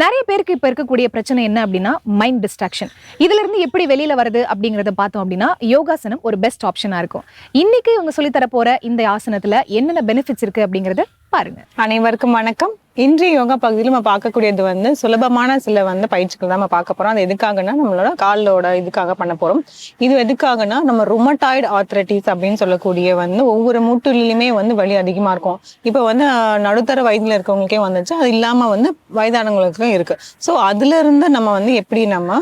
நிறைய பேருக்கு இப்போ இருக்கக்கூடிய பிரச்சனை என்ன அப்படின்னா மைண்ட் டிஸ்ட்ராக்ஷன் இதுல இருந்து எப்படி வெளியில் வருது அப்படிங்கிறத பார்த்தோம் அப்படின்னா யோகாசனம் ஒரு பெஸ்ட் ஆப்ஷனாக இருக்கும். இன்னைக்கு இவங்க சொல்லித்தர போகிற இந்த ஆசனத்தில் என்னென்ன பெனிஃபிட்ஸ் இருக்குது அப்படிங்கிறத பாருங்க. அனைவருக்கும் வணக்கம். இன்றைய யோகா பகுதியில் நம்ம பார்க்கக்கூடியது வந்து சுலபமான சில வந்து பயிற்சிகள் தான் நம்ம பார்க்க போறோம். அது எதுக்காகனா நம்மளோட காலோட இதுக்காக பண்ண போறோம். இது எதுக்காகனா நம்ம ருமட்டாய்டு ஆர்த்ரட்டிஸ் அப்படின்னு சொல்லக்கூடிய வந்து ஒவ்வொரு மூட்டுலையுமே வந்து வலி அதிகமா இருக்கும். இப்போ வந்து நடுத்தர வயதுல இருக்கவங்களுக்கே வந்துச்சு. அது இல்லாம வந்து வயதானவங்களுக்கும் இருக்கு. ஸோ அதுல இருந்து நம்ம வந்து எப்படி நம்ம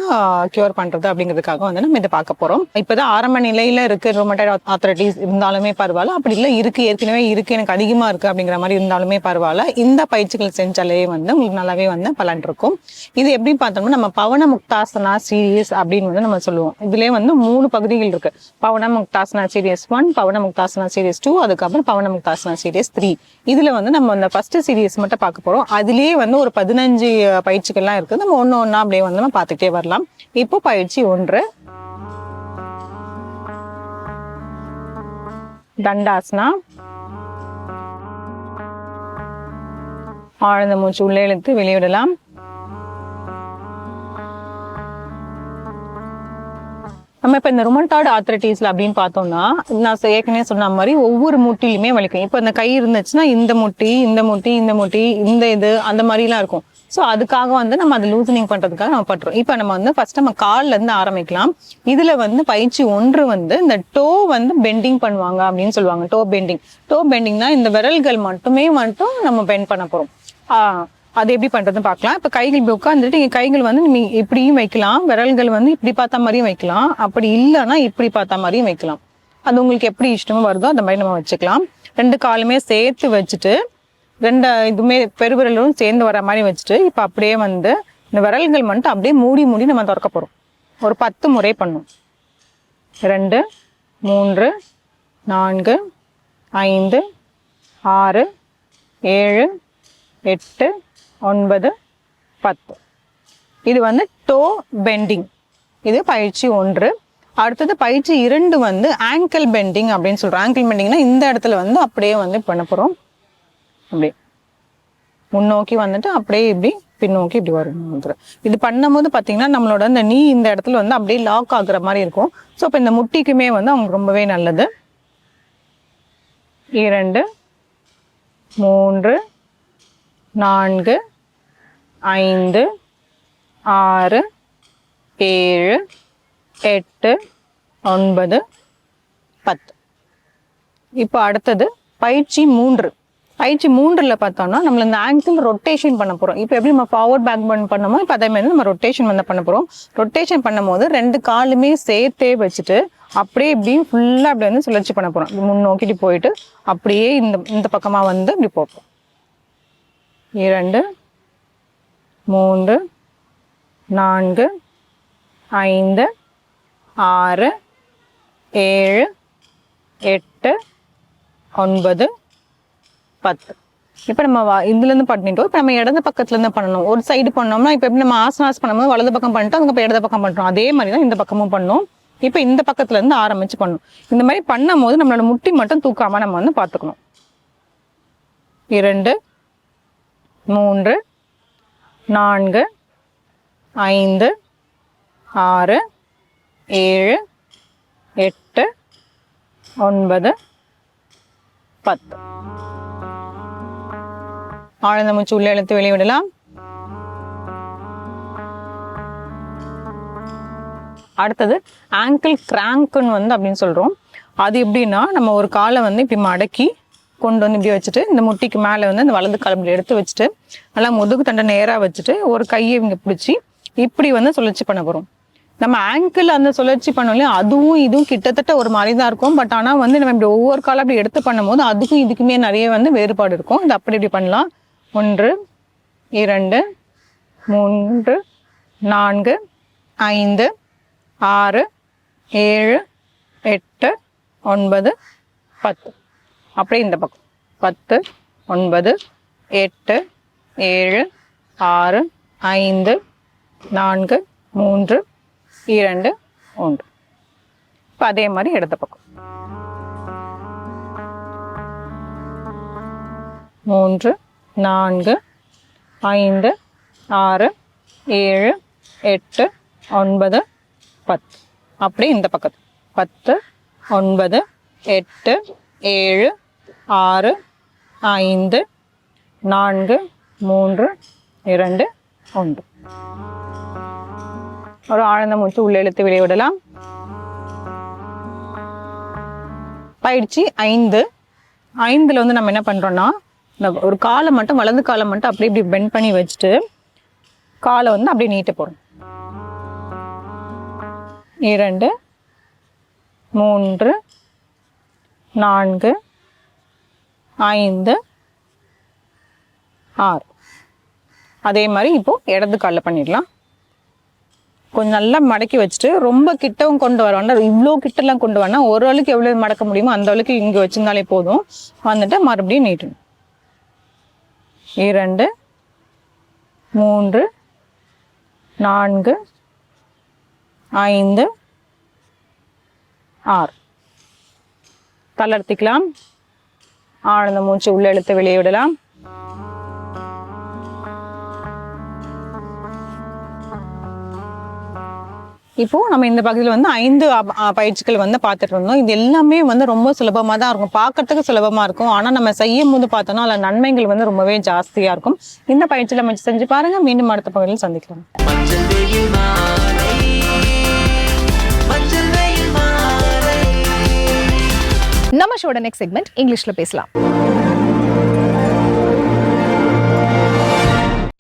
கியூர் பண்றது அப்படிங்கிறதுக்காக வந்து நம்ம இதை பார்க்க போறோம். இப்போதான் ஆரம்ப நிலையில இருக்கு ருமட்டாய்டு ஆர்த்ரட்டிஸ் இருந்தாலுமே பரவாயில்ல. அப்படி இல்லை இருக்கு. ஏற்கனவே இருக்கு. எனக்கு அதிகமா இருக்கு அப்படிங்கிற மாதிரி இருந்தாலுமே பரவாயில்ல. இந்த பயிற்சி பயிற்சிகள் செஞ்சாலே வந்து உங்களுக்கு நல்லாவே வந்து பலன் இருக்கும். இது எப்படி பார்த்தோம்னா நம்ம பவன முக்தாசனா சீரியஸ் அப்படின்னு வந்து நம்ம சொல்லுவோம். இதுலேயே வந்து மூணு பகுதிகள் இருக்கு. பவன முக்தாசனா சீரியஸ் ஒன் பவன முக்தாசனா சீரியஸ் டூ அதுக்கப்புறம் பவன முக்தாசனா சீரியஸ் த்ரீ இதுல வந்து நம்ம அந்த ஃபர்ஸ்ட் சீரியஸ் மட்டும் பார்க்க போறோம். அதுலேயே வந்து ஒரு பதினஞ்சு பயிற்சிகள்லாம் இருக்கு. நம்ம ஒன்று ஒன்றா அப்படியே வந்து நம்ம பார்த்துக்கிட்டே வரலாம். இப்போ பயிற்சி ஒன்று. தண்டாசனா ஆழ்ந்த மூச்சு உள்ளே இழுத்து வெளியிடலாம். நம்ம இப்போ இந்த ருமண்டாய்டு ஆர்த்ரட்டிஸ்ல அப்படின்னு பார்த்தோம்னா நான் ஏற்கனவே சொன்ன மாதிரி ஒவ்வொரு முட்டிலுமே வலிக்கும். இப்போ இந்த கை இருந்துச்சுன்னா இந்த முட்டி இந்த முட்டி இந்த முட்டி இந்த இது அந்த மாதிரிலாம் இருக்கும். ஸோ அதுக்காக வந்து நம்ம அதை லூசனிங் பண்ணுறதுக்காக நம்ம பண்ணுறோம் இப்போ நம்ம வந்து ஃபர்ஸ்ட் நம்ம கால்லேருந்து ஆரம்பிக்கலாம். இதில் வந்து பயிற்சி ஒன்று வந்து இந்த டோ வந்து பெண்டிங் பண்ணுவாங்க அப்படின்னு சொல்லுவாங்க. டோ பெண்டிங் டோ பெண்டிங்னா இந்த விரல்கள் மட்டுமே மட்டும் நம்ம பெண்ட் பண்ண போகிறோம் அது எப்படி பண்றதுன்னு பார்க்கலாம். இப்போ கைகள் இப்படி உட்காந்துட்டு நீங்கள் கைகள் வந்து நீ இப்படியும் வைக்கலாம். விரல்கள் வந்து இப்படி பார்த்தா மாதிரியும் வைக்கலாம். அப்படி இல்லைன்னா இப்படி பார்த்தா மாதிரியும் வைக்கலாம். அது உங்களுக்கு எப்படி இஷ்டமோ வருதோ அந்த மாதிரி நம்ம வச்சுக்கலாம். ரெண்டு காலுமே சேர்த்து வச்சுட்டு ரெண்டு இதுவுமே பெருவிரலும் சேர்ந்து வர மாதிரி வச்சுட்டு இப்போ அப்படியே வந்து இந்த விரல்கள் மட்டும் அப்படியே மூடி மூடி நம்ம திறக்க போகிறோம் ஒரு பத்து முறை பண்ணும். ரெண்டு மூன்று நான்கு ஐந்து ஆறு ஏழு எட்டு ஒன்பது பத்து. இது வந்து டோ பெண்டிங் இது பயிற்சி ஒன்று. அடுத்தது பயிற்சி இரண்டு வந்து ஆங்கிள் பெண்டிங் அப்படின்னு சொல்கிறோம் ஆங்கிள் பெண்டிங்னா இந்த இடத்துல வந்து அப்படியே வந்து பண்ண போகிறோம் அப்படியே முன்னோக்கி வந்துட்டு அப்படியே இப்படி பின்னோக்கி இப்படி வரும். இது பண்ணும்போது பார்த்தீங்கன்னா நம்மளோட இந்த நீ இந்த இடத்துல வந்து அப்படியே லாக் ஆகுற மாதிரி இருக்கும். ஸோ இப்போ இந்த முட்டிக்குமே வந்து அவங்க ரொம்பவே நல்லது. இரண்டு மூன்று நான்கு ஐந்து ஆறு ஏழு எட்டு ஒன்பது பத்து. இப்போ அடுத்தது பயிற்சி மூன்று. பயிற்சி மூன்றில் பார்த்தோம்னா நம்ம இந்த ஆங்கிள் ரொட்டேஷன் பண்ண போகிறோம் இப்போ எப்படி நம்ம ஃபார்வர்ட் பேக் பண்ட் பண்ணமோ இப்போ அதே மாதிரி நம்ம ரொட்டேஷன் வந்து பண்ண போகிறோம் ரொட்டேஷன் பண்ணும்போது ரெண்டு காலுமே சேர்த்தே வச்சுட்டு அப்படியே இப்படியும் ஃபுல்லாக அப்படி வந்து சுழற்சி பண்ண போகிறோம் முன் முன்னோக்கிட்டு போயிட்டு அப்படியே இந்த இந்த பக்கமாக வந்து இப்படி போப்போம். இரண்டு மூன்று நான்கு ஐந்து ஆறு ஏழு எட்டு ஒன்பது பத்து. இப்போ நம்ம வா- இதுலேருந்து பண்ணிட்டோம். இப்போ நம்ம இடது பக்கத்துலேருந்து பண்ணணும். ஒரு சைடு பண்ணோம்னா இப்போ எப்படி நம்ம ஆசனாஸ் பண்ணும்போது வலது பக்கம் பண்ணிட்டோம் அதுக்கப்புறம் இடது பக்கம் பண்ணுறோம் அதே மாதிரி தான் இந்த பக்கமும் பண்ணோம். இப்போ இந்த பக்கத்துலேருந்து ஆரம்பித்து ஆரம்பிச்சு பண்ணணும். இந்த மாதிரி பண்ணும்போது நம்மளோட முட்டி மட்டும் தூக்காமல் நம்ம வந்து பார்த்துக்கணும். இரண்டு மூன்று நான்கு ஐந்து ஆறு ஏழு எட்டு ஒன்பது பத்து. ஆழ்ந்த மூச்சு உள்ளே இழுத்து வெளியிடலாம் அடுத்தது ஆங்கிள் கிராங்க்னு வந்து அப்படின்னு சொல்கிறோம் அது எப்படின்னா நம்ம ஒரு காலை வந்து இப்படி மடக்கி கொண்டு வந்து இப்படி வச்சுட்டு இந்த முட்டிக்கு மேலே வந்து அந்த வலது கால் எடுத்து வச்சுட்டு நல்லா முதுகு தண்டை நேராக வச்சுட்டு ஒரு கையை இவங்க பிடிச்சி இப்படி வந்து சுழற்சி பண்ண போகிறோம் நம்ம ஆங்கிள் அந்த சுழற்சி பண்ணோம் அதுவும் இதுவும் கிட்டத்தட்ட ஒரு மாதிரி தான் இருக்கும். பட் ஆனால் வந்து நம்ம இப்படி ஒவ்வொரு காலம் அப்படி எடுத்து பண்ணும்போது அதுக்கும் இதுக்குமே நிறைய வந்து வேறுபாடு இருக்கும். இது அப்படி இப்படி பண்ணலாம். ஒன்று இரண்டு மூன்று நான்கு ஐந்து ஆறு ஏழு எட்டு ஒன்பது பத்து. அப்படியே இந்த பக்கம். பத்து ஒன்பது எட்டு ஏழு ஆறு ஐந்து நான்கு மூன்று இரண்டு ஒன்று இப்போ அதே மாதிரி இடது பக்கம். மூன்று நான்கு ஐந்து ஆறு ஏழு எட்டு ஒன்பது பத்து. அப்படி இந்த பக்கத்து. பத்து ஒன்பது எட்டு ஏழு ஆறு ஐந்து நான்கு மூன்று இரண்டு ஒன்று. ஒரு ஆழ்ந்த மூச்சு உள்ள இழுத்து வெளியிடலாம் பயிற்சி ஐந்து. ஐந்துல வந்து நம்ம என்ன பண்றோம்னா இந்த ஒரு காலை மட்டும் வலது காலை மட்டும் அப்படியே இப்படி பெண்ட் பண்ணி வச்சுட்டு காலை வந்து அப்படியே நீட்ட போடணும். இரண்டு மூன்று நான்கு ஐந்து ஆறு. அதே மாதிரி இப்போது இடது காலில் பண்ணிடலாம். கொஞ்சம் நல்லா மடக்கி வச்சுட்டு ரொம்ப கிட்டவும் கொண்டு வர வேண்டாம். இவ்வளோ கிட்டலாம் கொண்டு வரணும். ஒரு அளவுக்கு எவ்வளோ மடக்க முடியுமோ அந்த அளவுக்கு இங்கே வச்சிருந்தாலே போதும். வந்துட்டு மறுபடியும் நீட்டணும். இரண்டு மூன்று நான்கு ஐந்து ஆறு. தளர்த்திக்கலாம் ஆழ்ந்த மூச்சு உள்ள இழுத்து வெளியே விடலாம். இப்போ நம்ம இந்த பகுதியில் வந்து ஐந்து பயிற்சிகள் வந்து பார்த்துட்டு இருந்தோம். இது எல்லாமே வந்து ரொம்ப சுலபமாக தான் இருக்கும். பார்க்கறதுக்கு சுலபமாக இருக்கும். ஆனால் நம்ம செய்யும் போது பார்த்தோம்னா அதில் நன்மைகள் வந்து ரொம்பவே ஜாஸ்தியாக இருக்கும். இந்த பயிற்சியில் நம்ம செஞ்சு பாருங்க. மீண்டும் அடுத்த பகுதியில் சந்திக்கலாம். நம்ம ஷோட நெக்ஸ்ட் செக்மெண்ட் இங்கிலீஷ்ல பேசலாம்.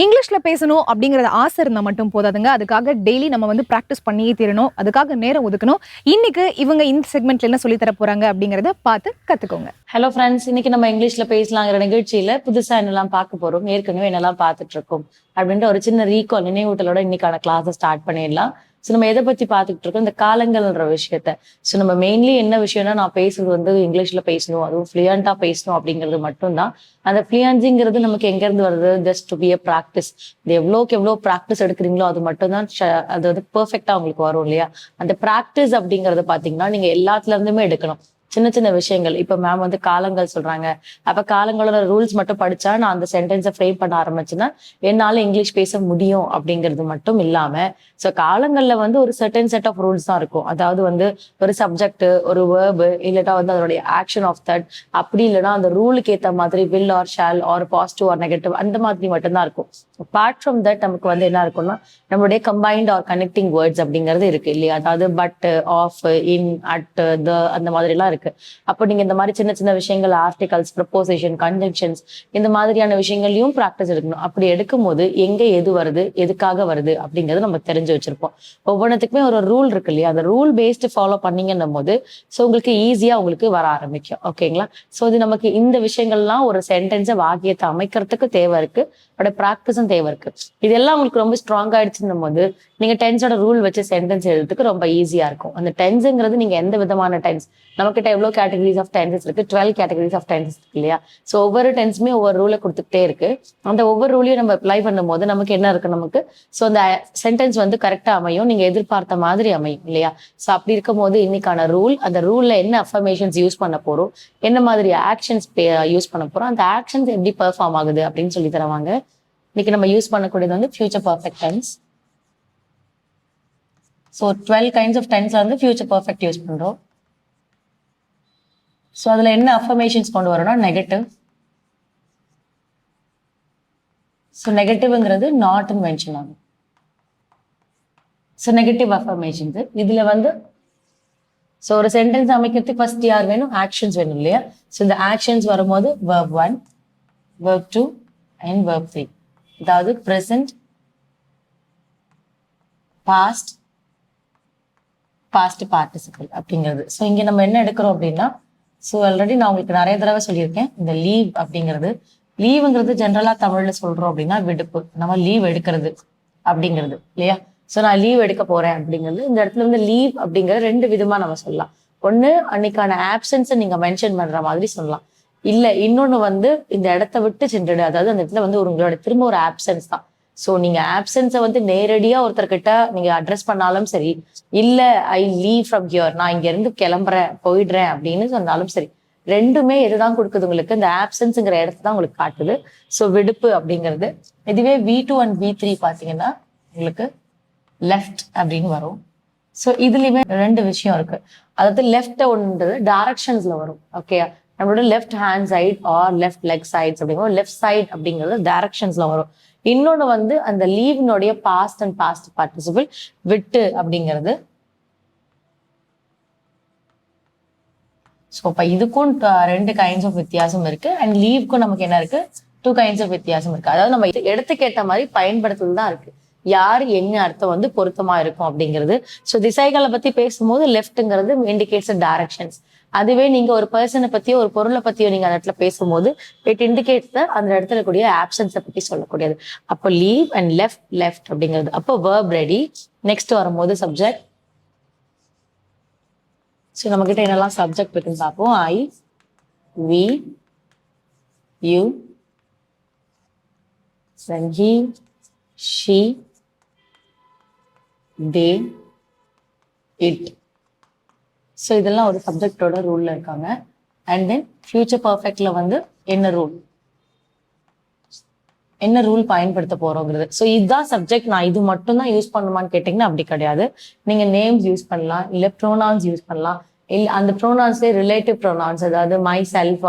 இங்கிலீஷ்ல பேசணும் அப்படிங்கறது ஆசை இருந்தால் மட்டும் போதாதுங்க. அதுக்காக டெய்லி நம்ம வந்து பிராக்டிஸ் பண்ணியே தீரணும். அதுக்காக நேரம் ஒதுக்கணும். இன்னைக்கு இவங்க இந்த செக்மெண்ட்ல என்ன சொல்லி தர போறாங்க அப்படிங்கறத பார்த்து கத்துக்கோங்க. ஹலோ ஃப்ரெண்ட்ஸ் இன்னைக்கு நம்ம இங்கிலீஷ்ல பேசலாங்கிற நிகழ்ச்சியில புதுசா என்னெல்லாம் பார்க்க போறோம். ஏற்கனவே என்னெல்லாம் பார்த்துட்டு இருக்கோம். அப்படின்ற ஒரு சின்ன ரீகால் நினைவூட்டலோட இன்னைக்கான கிளாஸை ஸ்டார்ட் பண்ணிடலாம். ஸோ நம்ம எதை பத்தி பார்த்துக்கிட்டு இருக்கோம்? இந்த காலங்கள்ன்ற விஷயத்த. ஸோ நம்ம மெயின்லி என்ன விஷயம்னா நான் பேசுறது வந்து இங்கிலீஷ்ல பேசணும். அதுவும் ஃப்ளூயண்டா பேசணும் அப்படிங்கிறது மட்டும்தான். அந்த ஃப்ளூயன்சிங்கிறது நமக்கு எங்க இருந்து வருது? Just to be a practice இது எவ்வளோக்கு எவ்வளோ ப்ராக்டிஸ் எடுக்கிறீங்களோ அது மட்டும்தான் அது வந்து பெர்ஃபெக்டா உங்களுக்கு வரும் இல்லையா? அந்த ப்ராக்டிஸ் அப்படிங்கறத பாத்தீங்கன்னா நீங்க எல்லாத்துல இருந்துமே எடுக்கணும். சின்ன சின்ன விஷயங்கள். இப்ப மேம் வந்து காலங்கள் சொல்றாங்க. அப்ப காலங்களோட ரூல்ஸ் மட்டும் படிச்சா நான் அந்த சென்டென்ஸை ஃப்ரேம் பண்ண ஆரம்பிச்சுன்னா என்னால இங்கிலீஷ் பேச முடியும் அப்படிங்கிறது மட்டும் இல்லாம ஸோ காலங்கள்ல வந்து ஒரு சர்டன் செட் ஆஃப் ரூல்ஸ் தான் இருக்கும். அதாவது வந்து ஒரு சப்ஜெக்ட் ஒரு வேர்பு இல்லட்டா வந்து அதனுடைய ஆக்ஷன் ஆஃப் தட் அப்படி இல்லைன்னா அந்த ரூலுக்கு ஏத்த மாதிரி will or shall or positive or negative அந்த மாதிரி மட்டும்தான் இருக்கும். அப்பார்ட் ஃப்ரம் தட் நமக்கு வந்து என்ன இருக்கும்னா நம்மளுடைய கம்பைன்ட் ஆர் கனெக்டிங் வேர்ட்ஸ் அப்படிங்கிறது இருக்கு இல்லையா? அதாவது but of in at the அந்த மாதிரி எல்லாம் இருக்கு. அப்போ நீங்க இந்த மாதிரி சின்ன சின்ன விஷயங்கள் ஆர்டிகல்ஸ் ப்ரப்போசிஷன் கன்ஜங்ஷன்ஸ் இந்த மாதிரியான விஷயங்களையும் ப்ராக்டிஸ் எடுக்கணும். அப்படி எடுக்கும் போது எங்க எது வருது எதுக்காக வருது அப்படிங்கறது நம்ம தெரிஞ்சு வச்சிருப்போம். ஒவ்வொன்றுத்துக்குமே ஒரு ரூல் இருக்கு இல்லையா? அந்த ரூல் பேஸ்டு ஃபாலோ பண்ணீங்கன்னும் போது ஸோ உங்களுக்கு ஈஸியா உங்களுக்கு வர ஆரம்பிக்கும். ஓகேங்களா ஸோ இது நமக்கு இந்த விஷயங்கள்லாம் ஒரு சென்டென்ஸை வாக்கியத்தை அமைக்கிறதுக்கு தேவை இருக்கு. அதோட ப்ராக்டிஸும் தேவை இருக்கு. இதெல்லாம் உங்களுக்கு ரொம்ப ஸ்ட்ராங் ஆயிடுச்சுன்னும் போது நீங்க டென்ஸோட ரூல் வச்சு சென்டென்ஸ் எழுதுறதுக்கு ரொம்ப ஈஸியா இருக்கும். அந்த டென்ஸுங்கிறது நீங்க எந்த விதமான டென்ஸ் நம்மக்கிட்ட எவ்வளோ கேட்டகரிஸ் ஆஃப் டென்சஸ் இருக்கு? டுவெல் கேட்டகரிஸ் ஆஃப் டென்சஸ் இருக்கு இல்லையா? ஸோ ஒவ்வொரு டென்ஸுமே ஒவ்வொரு ரூலை கொடுத்துக்கிட்டே இருக்கு. அந்த ஒவ்வொரு ரூலையும் நம்ம அப்ளை பண்ணும்போது நமக்கு என்ன இருக்கு நமக்கு? ஸோ அந்த சென்டென்ஸ் வந்து கரெக்டாக அமையும். நீங்க எதிர்பார்த்த மாதிரி அமையும் இல்லையா? ஸோ அப்படி இருக்கும்போது இன்னைக்கான ரூல் அந்த ரூல்ல என்ன அஃபர்மேஷன்ஸ் யூஸ் பண்ண போறோம்? என்ன மாதிரி ஆக்ஷன்ஸ் யூஸ் பண்ண போறோம்? அந்த ஆக்ஷன்ஸ் எப்படி பெர்ஃபார்ம் ஆகுது அப்படின்னு சொல்லி தருவாங்க. இன்னைக்கு நம்ம யூஸ் பண்ணக்கூடியது வந்து future perfect tense so twelve kinds of tense வந்து ஃபியூச்சர் பர்ஃபெக்ட் யூஸ் பண்றோம். ஸோ அதில் என்ன அஃபர்மேஷன்ஸ் கொண்டு வரோம்னா நெகட்டிவ் ஸோ நெகட்டிவ்ங்கிறது நாட்னு மென்ஷன் ஆகும். ஸோ நெகட்டிவ் அஃபர்மேஷன்ஸ் இதில் வந்து ஸோ ஒரு சென்டென்ஸ் அமைக்கிறதுக்கு ஃபர்ஸ்ட் யார் வேணும்? ஆக்ஷன்ஸ் வேணும் இல்லையா? ஸோ இந்த ஆக்ஷன்ஸ் வரும்போது verb one verb two and verb three அதாவது ப்ரெசன்ட் பாஸ்ட் பாஸ்ட் பார்ட்டிசிபிள் அப்படிங்கிறது. ஸோ இங்கே நம்ம என்ன எடுக்கிறோம் அப்படின்னா ஸோ ஆல்ரெடி நான் உங்களுக்கு நிறைய தடவை சொல்லியிருக்கேன். இந்த லீவ் அப்படிங்கிறது லீவுங்கிறது ஜென்ரலா தமிழ்ல சொல்றோம் அப்படின்னா விடுப்பு. நம்ம லீவ் எடுக்கிறது அப்படிங்கிறது இல்லையா? ஸோ நான் லீவ் எடுக்க போறேன் அப்படிங்கிறது இந்த இடத்துல வந்து லீவ் அப்படிங்கிறது ரெண்டு விதமா நம்ம சொல்லலாம். ஒன்று அன்னைக்கான ஆப்சன்ஸை நீங்க மென்ஷன் பண்ணுற மாதிரி சொல்லலாம். இல்லை இன்னொன்னு வந்து இந்த இடத்த விட்டு சென்றுடு. அதாவது அந்த இடத்துல வந்து உங்களோட திரும்ப ஒரு ஆப்சன்ஸ் தான். ஸோ நீங்கள் ஆப்சன்ஸை வந்து நேரடியாக ஒருத்தர்கிட்ட நீங்க அட்ரஸ் பண்ணாலும் சரி இல்லை ஐ லீவ் ஃப்ரம் ஹியர் நான் இங்கேருந்து கிளம்புறேன் போயிடுறேன் அப்படின்னு சொன்னாலும் சரி ரெண்டுமே இதுதான் கொடுக்குது உங்களுக்கு? இந்த ஆப்சன்ஸுங்கிற இடத்த தான் உங்களுக்கு காட்டுது. ஸோ விடுப்பு அப்படிங்கிறது இதுவே V two and V three பார்த்தீங்கன்னா உங்களுக்கு லெஃப்ட் அப்படின்னு வரும். ஸோ இதுலேயுமே ரெண்டு விஷயம் இருக்கு. அதாவது லெஃப்ட் ஒன்றது டைரக்ஷன்ஸ்ல வரும். ஓகே நம்மளோட left hand side or left leg sides அப்படிங்கிறது லெஃப்ட் சைட் அப்படிங்கிறது டைரக்ஷன்ஸ்ல வரும். இன்னொன்று வந்து அந்த லீவினுடைய பாஸ்ட் அண்ட் பாஸ்ட் பார்ட்டிசிபிள் விட்டு அப்படிங்கிறது. ஸோ இப்போ இதுக்கும் ரெண்டு கைண்ட்ஸ் ஆஃப் வித்தியாசம் இருக்கு. அண்ட் லீவுக்கும் நமக்கு என்ன இருக்கு? டூ கைண்ட்ஸ் ஆஃப் வித்தியாசம் இருக்கு. அதாவது நம்ம இது மாதிரி பயன்படுத்துறது தான் இருக்கு. யார் என்ன அர்த்தம் வந்து பொருத்தமா இருக்கும் அப்படிங்கிறது. ஸோ திசைகளை பத்தி பேசும்போது லெஃப்ட்ங்கிறது இண்டிகேட்ஸ் டைரக்ஷன்ஸ் அதுவே நீங்க ஒரு பர்சனை பத்தியோ ஒரு பொருளை பத்தியோ நீங்க அந்த இடத்துல பேசும்போது இட் இண்டிகேட்ஸ் அந்த இடத்துல கூடிய ஆப்சன்ஸை பத்தி சொல்லக்கூடியது. அப்போ லீவ் அண்ட் லெஃப்ட் லெஃப்ட் அப்படிங்கிறது. அப்போ வேர்ப் ரெடி நெக்ஸ்ட் வரும்போது சப்ஜெக்ட் ஸோ நம்ம கிட்ட என்னெல்லாம் சப்ஜெக்ட் இருக்குன்னு பார்ப்போம். I we you then he she they it. So இதெல்லாம் ஒரு சப்ஜெக்டோட ரூலில் இருக்காங்க. அண்ட் தென் ஃபியூச்சர் பர்ஃபெக்ட்ல வந்து என்ன ரூல் என்ன ரூல் பயன்படுத்த போறோங்கிறது. ஸோ இதுதான் சப்ஜெக்ட் நான் இது மட்டும் தான் யூஸ் பண்ணுமான்னு கேட்டிங்கன்னா அப்படி கிடையாது. நீங்க நேம்ஸ் யூஸ் பண்ணலாம் இல்ல ப்ரோனான்ஸ் யூஸ் பண்ணலாம். இல்ல அந்த ப்ரோனான்ஸ்லேயே ரிலேட்டிவ் ப்ரோனான்ஸ் அதாவது மை செல்ஃப்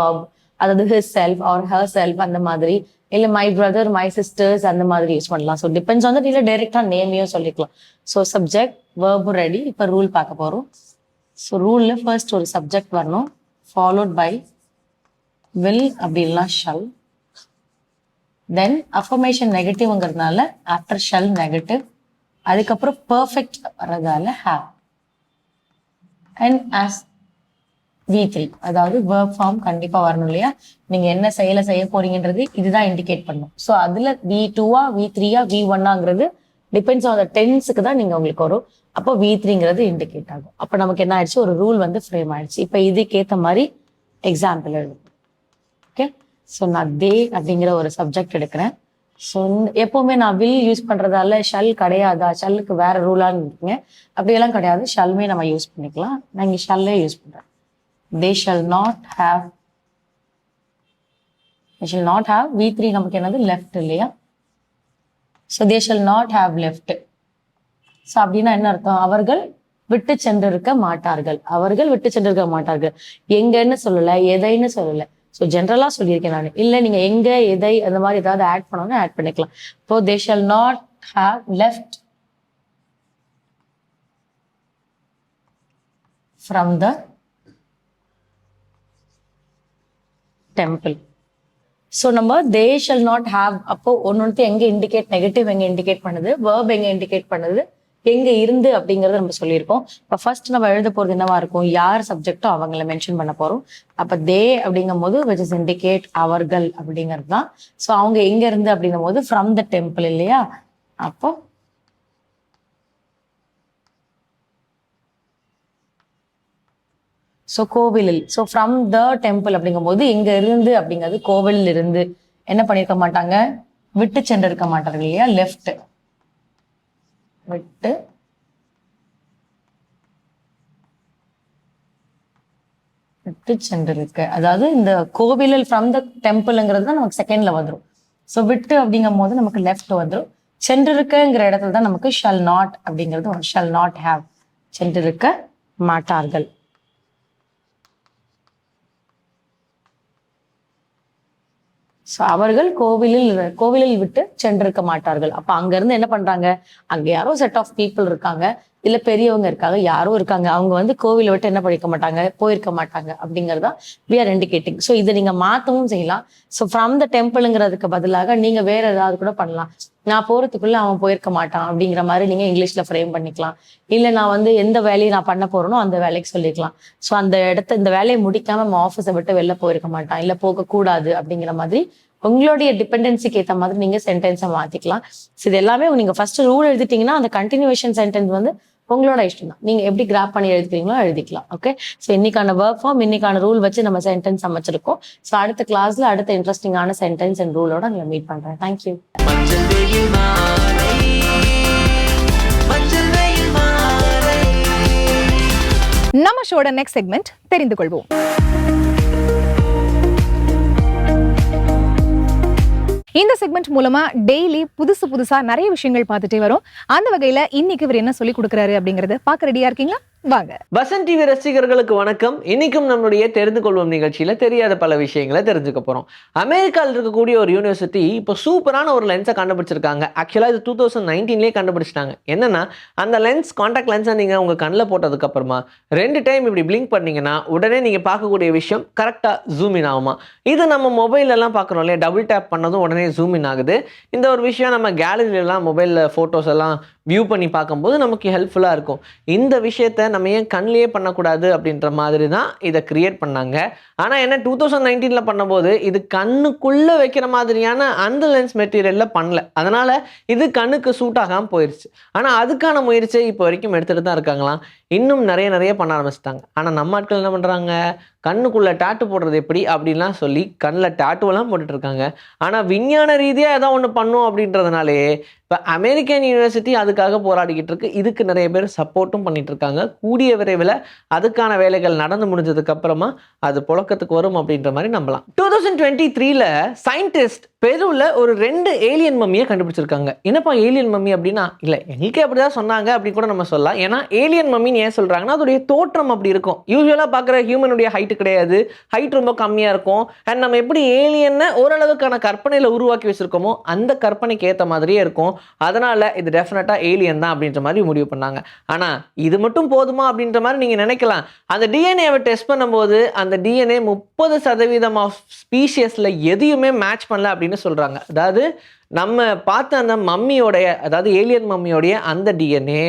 அதாவது his self or herself அந்த மாதிரி. இல்லை மை பிரதர் மை சிஸ்டர்ஸ் அந்த மாதிரி யூஸ் பண்ணலாம். ஸோ டிபெண்ட்ஸ் வந்து இல்லை டைரெக்டாக நேமையும் சொல்லிக்கலாம். ஸோ சப்ஜெக்ட் வேர்பும் ரெடி இப்போ ரூல் பார்க்க போறோம். ஸோ ரூலில் ஃபர்ஸ்ட் ஒரு சப்ஜெக்ட் வரணும் ஃபாலோட் பை வில் அப்படி ஷல் தென் அஃபர்மேஷன் நெகட்டிவ்ங்கிறதுனால ஆஃப்டர் ஷல் நெகட்டிவ் அதுக்கப்புறம் perfect வர்றதால have and as V three அதாவது வேர்க் ஃபார்ம் கண்டிப்பாக வரணும் இல்லையா? நீங்கள் என்ன செயலை செய்ய போறீங்கன்றது இதுதான் இண்டிகேட் பண்ணும். ஸோ அதில் வி டூவா வி த்ரீயா வி ஒன்னாங்கிறது டிபெண்ட்ஸ் ஆன் த டென்ஸுக்கு தான் நீங்கள் உங்களுக்கு வரும். அப்போ வி த்ரீங்கிறது இண்டிகேட் ஆகும். அப்போ நமக்கு என்ன ஆயிடுச்சு? ஒரு ரூல் வந்து ஃப்ரேம் ஆயிடுச்சு. இப்போ இதுக்கேற்ற மாதிரி எக்ஸாம்பிள் எழுதும். ஓகே ஸோ நான் தே அப்படிங்கிற ஒரு சப்ஜெக்ட் எடுக்கிறேன். ஸோ எப்போவுமே நான் வில் யூஸ் பண்ணுறதால ஷல் கிடையாதா? ஷல்லுக்கு வேற ரூலான்னு இருக்கீங்க அப்படியெல்லாம் கிடையாது. ஷல்மே நம்ம யூஸ் பண்ணிக்கலாம். நான் இங்கே ஷல்லே யூஸ் பண்ணுறேன் they shall not have shall not have V three நமக்கு என்னது? லெஃப்ட் இல்லையா? So they shall not have left so அப்படின்னா என்ன அர்த்தம்? அவர்கள் விட்டு சென்றிருக்க மாட்டார்கள். அவர்கள் விட்டு சென்றிருக்க மாட்டார்கள். எங்கன்னு சொல்லலை எதைன்னு சொல்லலை. ஸோ ஜென்ரலாக சொல்லியிருக்கேன் நான். இல்லை நீங்கள் எங்கே எதை அந்த மாதிரி ஏதாவது ஆட் பண்ணணும் ஆட் பண்ணிக்கலாம். இப்போ they shall not have left from the temple so நம்ம தே ஷல் நாட் ஹாவ் அப்போ ஒன்னொன்று எங்கே இண்டிகேட் நெகட்டிவ் எங்கே இண்டிகேட் பண்ணுது வேர்ப் எங்கே இண்டிகேட் பண்ணுது எங்கே இருந்து அப்படிங்கிறத நம்ம சொல்லியிருக்கோம். இப்போ ஃபர்ஸ்ட் நம்ம எழுத போகிறது என்னவா இருக்கும்? யார் சப்ஜெக்டோ அவங்கள மென்ஷன் பண்ண போகிறோம் அப்போ தே அப்படிங்கும் போது விச் இஸ் இண்டிகேட் அவர்கள் அப்படிங்கிறது தான் ஸோ அவங்க எங்கே இருந்து அப்படின்னும் போது ஃப்ரம் த டெம்பிள் இல்லையா? அப்போ ஸோ கோவிலில். ஸோ ஃப்ரம் த டெம்பிள் அப்படிங்கும்போது இங்க இருந்து அப்படிங்கிறது கோவிலில் இருந்து என்ன பண்ணியிருக்க மாட்டாங்க? விட்டு சென்றிருக்க மாட்டார்கள் இல்லையா? லெஃப்ட் விட்டு விட்டு சென்றிருக்க. அதாவது இந்த கோவிலில் ஃப்ரம் த டெம்பிள்ங்கிறது தான் நமக்கு செகண்ட்ல வந்துடும் ஸோ விட்டு அப்படிங்கும் போது நமக்கு லெஃப்ட் வந்துடும் சென்றிருக்கங்கிற இடத்துல தான் நமக்கு ஷல் நாட் அப்படிங்கிறது ஷல் நாட் ஹேவ் சென்றிருக்க மாட்டார்கள். ஸோ அவர்கள் கோவிலில் கோவிலில் விட்டு சென்றிருக்க மாட்டார்கள். அப்போ அங்கேருந்து என்ன பண்ணுறாங்க அங்கே யாரோ செட் ஆஃப் பீப்புள் இருக்காங்க. இல்ல பெரியவங்க இருக்காங்க யாரோ இருக்காங்க. அவங்க வந்து கோவிலை விட்டு என்ன பண்ணிக்க மாட்டாங்க? போயிருக்க மாட்டாங்க அப்படிங்கறதா வி ஆர் இண்டிகேட்டிங் ஸோ இதை நீங்க மாத்தவும் செய்யலாம். ஸோ ஃப்ரம் த டெம்பிள்ங்கிறதுக்கு பதிலாக நீங்க வேற ஏதாவது கூட பண்ணலாம். நான் போறதுக்குள்ள அவன் போயிருக்க மாட்டான் அப்படிங்கிற மாதிரி நீங்க இங்கிலீஷ்ல ஃப்ரேம் பண்ணிக்கலாம். இல்ல நான் வந்து எந்த வேலையை நான் பண்ண போறேனோ அந்த வேலைக்கு சொல்லிக்கலாம். ஸோ அந்த இடத்த இந்த வேலையை முடிக்காம நம்ம ஆஃபீஸை விட்டு வெளில போயிருக்க மாட்டான். இல்ல போக கூடாது அப்படிங்கிற மாதிரி உங்களுடைய டிபெண்டன்சிக்கு ஏற்ற மாதிரி நீங்க சென்டென்ஸை மாத்திக்கலாம். ஸோ இது எல்லாமே நீங்க ஃபர்ஸ்ட் ரூல் எழுதிட்டீங்கன்னா அந்த கண்டினியூஷன் சென்டென்ஸ் வந்து உங்களோட இஷ்டம் தான் நீங்க எப்படி கிராப் பண்ணி எழுதிக்கிறீங்களோ எழுதிக்கலாம் ஓகே ஸோ இன்னைக்கான ஒர்க் ஃபார்ம் இன்னைக்கான ரூல் வச்சு நம்ம சென்டென்ஸ் அமைச்சிருக்கோம். ஸோ அடுத்த கிளாஸ்ல அடுத்த இன்ட்ரெஸ்டிங்கான சென்டென்ஸ் அண்ட் ரூலோட உங்களை மீட் பண்றேன். தேங்க்யூ நம்ம ஷோட நெக்ஸ்ட் செக்மெண்ட் தெரிந்து கொள்வோம். இந்த செக்மெண்ட் மூலமா டெய்லி புதுசு புதுசா நிறைய விஷயங்கள் பார்த்துட்டே வரும். அந்த வகையில இன்னைக்கு இவர் என்ன சொல்லி கொடுக்குறாரு அப்படிங்கறத பார்க்க ரெடியா இருக்கீங்களா? வாங்க. வசன் டிவி ரசிகர்களுக்கு வணக்கம். இன்னைக்கும் நம்மளுடைய தெரிந்து கொள்வோம் நிகழ்ச்சியில் தெரியாத பல விஷயங்களை தெரிஞ்சுக்க போகிறோம் அமெரிக்காவில் இருக்கக்கூடிய ஒரு யூனிவர்சிட்டி இப்போ சூப்பரான ஒரு லென்ஸை கண்டுபிடிச்சிருக்காங்க. ஆக்சுவலாக இது டூ தௌசண்ட் நைன்டீன்லேயே கண்டுபிடிச்சிட்டாங்க. என்னன்னா அந்த லென்ஸ் காண்டாக்ட் லென்ஸை நீங்கள் உங்கள் கண்ணில் போட்டதுக்கப்புறமா ரெண்டு டைம் இப்படி பிளிங்க் பண்ணீங்கன்னா உடனே நீங்கள் பார்க்கக்கூடிய விஷயம் கரெக்டாக ஜூம் இன் ஆகுமா? இது நம்ம மொபைலெல்லாம் பார்க்குறோம் இல்லையா? டபுள் டேப் பண்ணதும் உடனே ஜூம் இன் ஆகுது. இந்த ஒரு விஷயம் நம்ம கேலரியிலலாம் மொபைலில் ஃபோட்டோஸ் எல்லாம் வியூ பண்ணி பார்க்கும்போது நமக்கு ஹெல்ப்ஃபுல்லாக இருக்கும். இந்த விஷயத்த நம்ம ஏன் கண்லேயே பண்ணக்கூடாது அப்படின்ற மாதிரி தான் இதை கிரியேட் பண்ணாங்க. ஆனால் என்ன டூ தௌசண்ட் நைன்டீனில் பண்ணும்போது இது கண்ணுக்குள்ளே வைக்கிற மாதிரியான அந்த லென்ஸ் மெட்டீரியலில் பண்ணல. அதனால் இது கண்ணுக்கு சூட் ஆகாமல் போயிடுச்சு ஆனால் அதுக்கான முயற்சியை இப்போ வரைக்கும் எடுத்துகிட்டு தான் இருக்காங்களாம். இன்னும் நிறைய நிறைய பண்ண ஆரம்பிச்சிட்டாங்க. ஆனால் நம்ம ஆட்கள் என்ன பண்ணுறாங்க கண்ணுக்குள்ளே டாட்டு போடுறது எப்படி அப்படின்லாம் சொல்லி கண்ணில் டாட்டுவெல்லாம் போட்டுட்டு இருக்காங்க. ஆனால் விஞ்ஞான ரீதியாக எதாவது ஒன்று பண்ணும் அப்படின்றதுனாலே இப்போ அமெரிக்கன் யூனிவர்சிட்டி அதுக்காக போராடிக்கிட்டு இருக்கு. இதுக்கு நிறைய பேர் சப்போர்ட்டும் பண்ணிட்டு இருக்காங்க. கூடிய விரைவில் அதுக்கான வேலைகள் நடந்து முடிஞ்சதுக்கு அப்புறமா அது புழக்கத்துக்கு வரும் அப்படின்ற மாதிரி நம்பலாம். டூ தௌசண்ட் டுவெண்ட்டி த்ரீல சயின்டிஸ்ட் பெருவில் ஒரு ரெண்டு ஏலியன் மம்மியை கண்டுபிடிச்சிருக்காங்க. என்னப்பா ஏலியன் மம்மி அப்படின்னா? இல்லை எங்களுக்கே அப்படிதான் சொன்னாங்க அப்படின்னு கூட நம்ம சொல்லலாம். ஏன்னா ஏலியன் மம்மின்னு ஏன் சொல்றாங்கன்னா அதோடைய தோற்றம் அப்படி இருக்கும். யூஸ்வலாக பார்க்குற ஹியூமனுடைய ஹைட் ஹைட்டு கிடையாது. ஹைட் ரொம்ப கம்மியாக இருக்கும். அண்ட் நம்ம எப்படி ஏலியனை ஓரளவுக்கான கற்பனையில் உருவாக்கி வச்சிருக்கோமோ அந்த கற்பனைக்கு ஏற்ற மாதிரியே இருக்கும். அதனால இது டெஃபினட்டாக ஏலியன் தான் அப்படின்ற மாதிரி முடிவு பண்ணாங்க. ஆனால் இது மட்டும் போதுமா அப்படின்ற மாதிரி நீங்கள் நினைக்கலாம். அந்த டிஎன்ஏவை டெஸ்ட் பண்ணும்போது அந்த டிஎன்ஏ முப்பது சதவீதம் ஆஃப் ஸ்பீஷியஸில் எதையுமே மேட்ச் பண்ணல அப்படின்னு சொல்கிறாங்க அதாவது நம்ம பார்த்த அந்த மம்மியோடைய அதாவது ஏலியன் மம்மியோடைய அந்த டிஎன்ஏ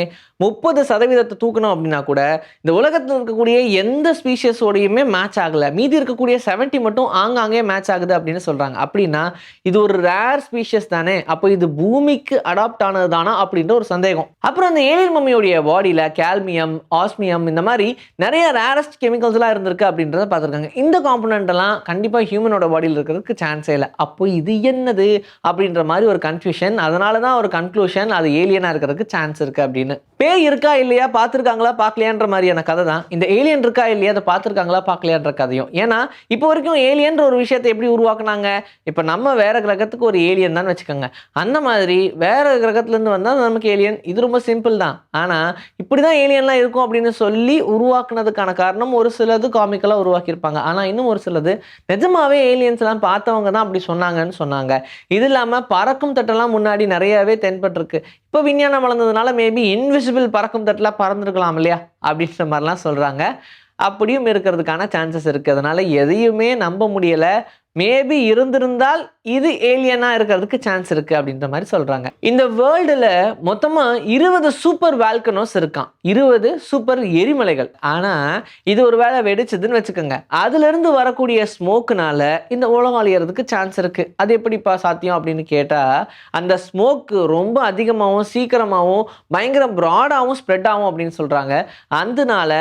முப்பது சதவீதத்தை தூக்கணும் அப்படின்னா கூட இந்த உலகத்தில் இருக்கக்கூடிய எந்த ஸ்பீஷியஸோடையுமே மேட்ச் ஆகலை. மீதி இருக்கக்கூடிய 70 மட்டும் ஆங்காங்கே மேட்ச் ஆகுது அப்படின்னு சொல்கிறாங்க அப்படின்னா இது ஒரு ரேர் ஸ்பீஷியஸ் தானே. அப்போ இது பூமிக்கு அடாப்ட் ஆனது தானா அப்படின்ற ஒரு சந்தேகம். அப்புறம் அந்த ஏலியன் மம்மியோடைய பாடியில் கேல்மியம் ஆஸ்மியம் இந்த மாதிரி நிறைய ரேரஸ்ட் கெமிக்கல்ஸ்லாம் இருந்திருக்கு அப்படின்றத பார்த்துருக்காங்க. இந்த காம்பனண்ட்டெல்லாம் கண்டிப்பாக ஹியூமனோட பாடியில் இருக்கிறதுக்கு சான்ஸே இல்லை. அப்போ இது என்னது அப்படின்ற மாதிரி ஒரு கன்ஃபியூஷன் அதனால தான் ஒரு கன்க்ளூஷன் அது ஏலியனாக இருக்கிறதுக்கு சான்ஸ் இருக்குது அப்படின்னு. பேய் இருக்கா இல்லையா? பார்த்துருக்காங்களா? பார்க்கலையான்ற மாதிரியான கதை தான். இந்த ஏலியன் இருக்கா இல்லையா? அதை பார்த்துருக்காங்களா? பார்க்கலையான்ற கதையும். ஏன்னா இப்போ வரைக்கும் ஏலியன்ற ஒரு விஷயத்தை எப்படி உருவாக்குனாங்க? இப்போ நம்ம வேற கிரகத்துக்கு ஒரு ஏலியன் தான் வச்சுக்கோங்க. அந்த மாதிரி வேற கிரகத்துலேருந்து வந்தால் நமக்கு ஏலியன் இது ரொம்ப சிம்பிள் தான். ஆனால் இப்படி தான் ஏலியன்லாம் இருக்கும் அப்படின்னு சொல்லி உருவாக்குனதுக்கான காரணம் ஒரு சிலது காமிக்கலாக உருவாக்கியிருப்பாங்க. ஆனால் இன்னும் ஒரு சிலது நிஜமாவே ஏலியன்ஸ்லாம் பார்த்தவங்க தான் அப்படி சொன்னாங்கன்னு சொன்னாங்க. இது இல்லாமல் பறக்கும் தட்டெல்லாம் முன்னாடி நிறையாவே தென்பட்டிருக்கு. இப்போ விஞ்ஞானம் வளர்ந்ததுனால மேபி இன்விசிபிள் பறக்கும் தட்டெல்லாம் பறந்துருக்கலாம் இல்லையா? அப்படின்ற மாதிரிலாம் சொல்கிறாங்க அப்படியும் இருக்கிறதுக்கான சான்சஸ் இருக்குது அதனால எதையுமே நம்ப முடியலை. மேபி இருந்திருந்தால் இது ஏலியனாக இருக்கிறதுக்கு சான்ஸ் இருக்குது அப்படின்ற மாதிரி சொல்கிறாங்க இந்த வேர்ல்டில் மொத்தமாக இருபது சூப்பர் வால்கனோஸ் இருக்கான் இருபது சூப்பர் எரிமலைகள். ஆனால் இது ஒரு வேளை வெடிச்சதுன்னு வச்சுக்கோங்க. அதுலேருந்து வரக்கூடிய ஸ்மோக்குனால இந்த உலகம் அழியறதுக்கு சான்ஸ் இருக்குது அது எப்படிப்பா சாத்தியம் அப்படின்னு கேட்டால் அந்த ஸ்மோக்கு ரொம்ப அதிகமாகவும் சீக்கிரமாகவும் பயங்கர ப்ராடாகவும் ஸ்ப்ரெட் ஆகும் அப்படின்னு சொல்கிறாங்க அதனால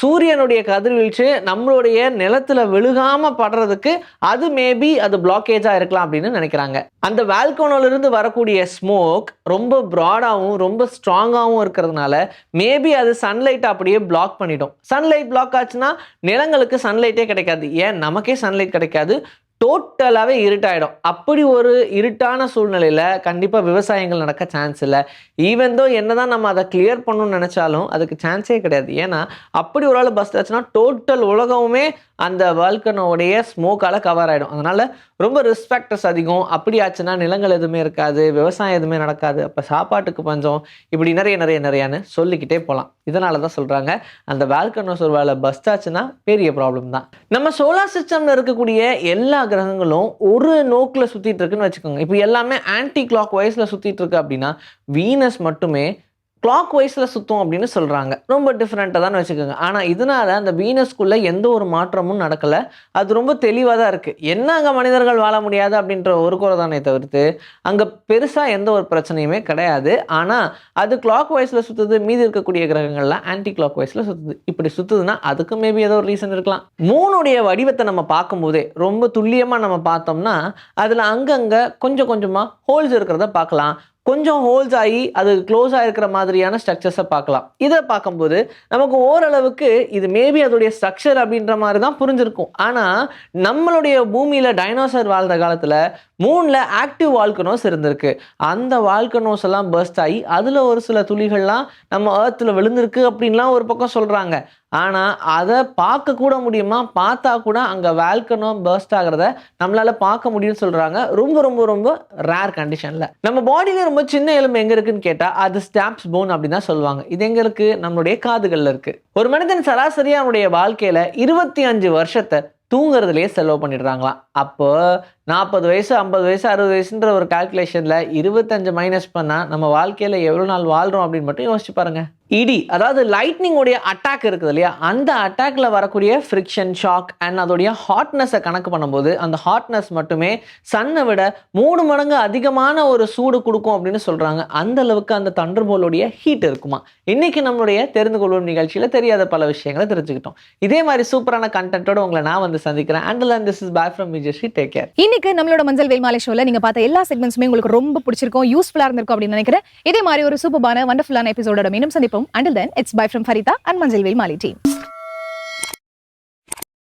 சூரியனுடைய கதிர்வீழ்ச்சி நம்மளுடைய நிலத்தில் விழுகாமல் படுறதுக்கு அது மேபி அது பிளாக்கேஜாக இருக்கலாம் அப்படின்னு நினைக்கிறாங்க. அந்த வேல்கோனோலேருந்து வரக்கூடிய ஸ்மோக் ரொம்ப ப்ராடாகவும் ரொம்ப ஸ்ட்ராங்காகவும் இருக்கிறதுனால மேபி அது சன்லைட் அப்படியே பிளாக் பண்ணிடும். சன்லைட் பிளாக் ஆச்சுன்னா நிலங்களுக்கு சன்லைட்டே கிடைக்காது. ஏன்? நமக்கே சன்லைட் கிடைக்காது. டோட்டலாகவே இருட்டாயிடும். அப்படி ஒரு இருட்டான சூழ்நிலையில் கண்டிப்பாக விவசாயங்கள் நடக்க சான்ஸ் இல்லை. ஈவன் தோ என்னதான் நம்ம அதை கிளியர் பண்ணணும்னு நினச்சாலும் அதுக்கு சான்ஸே கிடையாது. ஏன்னா அப்படி ஒரு ஆள் பஸ் ஆச்சுன்னா டோட்டல் உலகமுமே அந்த வால்கனோடைய ஸ்மோக்கால் கவர் ஆகிடும் அதனால் ரொம்ப ரிஸ்க் ஃபேக்டர்ஸ் அதிகம். அப்படி ஆச்சுன்னா நிலங்கள் எதுவுமே இருக்காது விவசாயம் எதுவுமே நடக்காது. அப்போ சாப்பாட்டுக்கு பஞ்சம். இப்படி நிறைய நிறைய நிறையான்னு சொல்லிக்கிட்டே போகலாம் இதனால தான் சொல்கிறாங்க அந்த வால்கனோஸ் ஒரு வேலை பஸ் ஆச்சுன்னா பெரிய ப்ராப்ளம் தான். நம்ம சோலார் சிஸ்டமில் இருக்கக்கூடிய எல்லா கிரகங்களும் ஒரு நோக்கில் சுற்றிட்டு இருக்குன்னு வச்சுக்கோங்க. இப்போ எல்லாமே ஆன்டி கிளாக் வைஸில் சுற்றிட்டு இருக்கு அப்படின்னா வீனஸ் மட்டுமே கிளாக் வைஸில் சுற்றும் அப்படின்னு சொல்கிறாங்க ரொம்ப டிஃப்ரெண்ட்டாக தான் வச்சுக்கோங்க. ஆனால் இதனால் அந்த வீனஸ்குள்ளே எந்த ஒரு மாற்றமும் நடக்கலை. அது ரொம்ப தெளிவாக தான் இருக்குது என்ன அங்கே மனிதர்கள் வாழ முடியாது அப்படின்ற ஒரு குறை தானே தவிர்த்து அங்கே பெருசாக எந்த ஒரு பிரச்சனையுமே கிடையாது. ஆனால் அது கிளாக் வைஸில் சுற்றுது மீதி இருக்கக்கூடிய கிரகங்கள்லாம் ஆன்டி கிளாக் வைஸில் சுற்றுது இப்படி சுற்றுதுன்னா அதுக்கு மேபி ஏதோ ஒரு ரீசன் இருக்கலாம். மூணுடைய வடிவத்தை நம்ம பார்க்கும்போதே ரொம்ப துல்லியமாக நம்ம பார்த்தோம்னா அதில் அங்கங்கே கொஞ்சம் கொஞ்சமாக ஹோல்ஸ் இருக்கிறத பார்க்கலாம். கொஞ்சம் ஹோல்ஸ் ஆகி அது க்ளோஸ் ஆகிருக்கிற மாதிரியான ஸ்ட்ரக்சர்ஸை பார்க்கலாம். இதை பார்க்கும்போது நமக்கு ஓரளவுக்கு இது மேபி அதோடைய ஸ்ட்ரக்சர் அப்படின்ற மாதிரி தான் புரிஞ்சிருக்கும். ஆனால் நம்மளுடைய பூமியில் டைனோசர் வாழ்ந்த காலத்தில் மூணில் ஆக்டிவ் வால்கனோஸ் இருந்திருக்கு. அந்த வால்கனோஸ் எல்லாம் பர்ஸ்ட் ஆகி அதில் ஒரு சில துளிகள்லாம் நம்ம ஏர்த்தில் விழுந்திருக்கு அப்படின்லாம் ஒரு பக்கம் சொல்கிறாங்க ஆனால் அதை பார்க்க கூட முடியுமா? பார்த்தா கூட அங்கே வேல்கனோ பர்ஸ்ட் ஆகிறத நம்மளால் பார்க்க முடியும்னு சொல்கிறாங்க ரொம்ப ரொம்ப ரொம்ப ரேர் கண்டிஷனில் நம்ம பாடியில் ரொம்ப சின்ன எலும்பு எங்கே இருக்குன்னு கேட்டால் அது ஸ்டாப்ஸ் போன் அப்படின்னு தான் சொல்லுவாங்க. இது எங்கே இருக்குது நம்மளுடைய காதுகளில் இருக்குது ஒரு மனிதன் சராசரியாக அவனுடைய வாழ்க்கையில் இருபத்தி அஞ்சு வருஷத்தை தூங்குறதுலேயே செலவு பண்ணிடுறாங்களாம். அப்போ நாற்பது வயசு ஐம்பது வயசு அறுபது வயசுன்ற ஒரு கால்குலேஷனில் இருபத்தஞ்சு மைனஸ் பண்ணால் நம்ம வாழ்க்கையில் எவ்வளோ நாள் வாழ்கிறோம் அப்படின்னு மட்டும் யோசிச்சு பாருங்க. இடி அதாவது லைட்னிங்கோடைய உடைய அட்டாக் இருக்குது இல்லையா? அந்த அட்டாக்ல வரக்கூடிய ஃப்ரிக்ஷன் ஷாக் அண்ட் அதோடைய ஹாட்னஸை கணக்கு பண்ணும்போது அந்த ஹாட்னஸ் மட்டுமே சன்னை விட மூணு மடங்கு அதிகமான ஒரு சூடு கொடுக்கும் அப்படின்னு சொல்றாங்க. அந்த அளவுக்கு அந்த தண்டர்போலுடைய ஹீட் இருக்குமா? இன்னைக்கு நம்மளுடைய தெரிந்து கொள்வோம் நிகழ்ச்சியில தெரியாத பல விஷயங்களை தெரிஞ்சுக்கிட்டோம். இதே மாதிரி சூப்பரான கண்டென்ட்டோட உங்களை நான் வந்து சந்திக்கிறேன். And this is back from Vijayashri take care இன்னைக்கு நம்மளோட மஞ்சள் வேல்மாலை ஷோல நீங்க பார்த்த எல்லா செக்மெண்ட்ஸுமே உங்களுக்கு ரொம்ப பிடிச்சிருக்கும் யூஸ்ஃபுல்லாக இருந்திருக்கும் அப்படின்னு நினைக்கிறேன். இதே மாதிரி ஒரு சூப்பரான வண்டர்ஃபுல்லான எபிசோடோட மீண்டும் சந்திப்போம். Until then, it's bye from Farita and Manjilvel Mali team.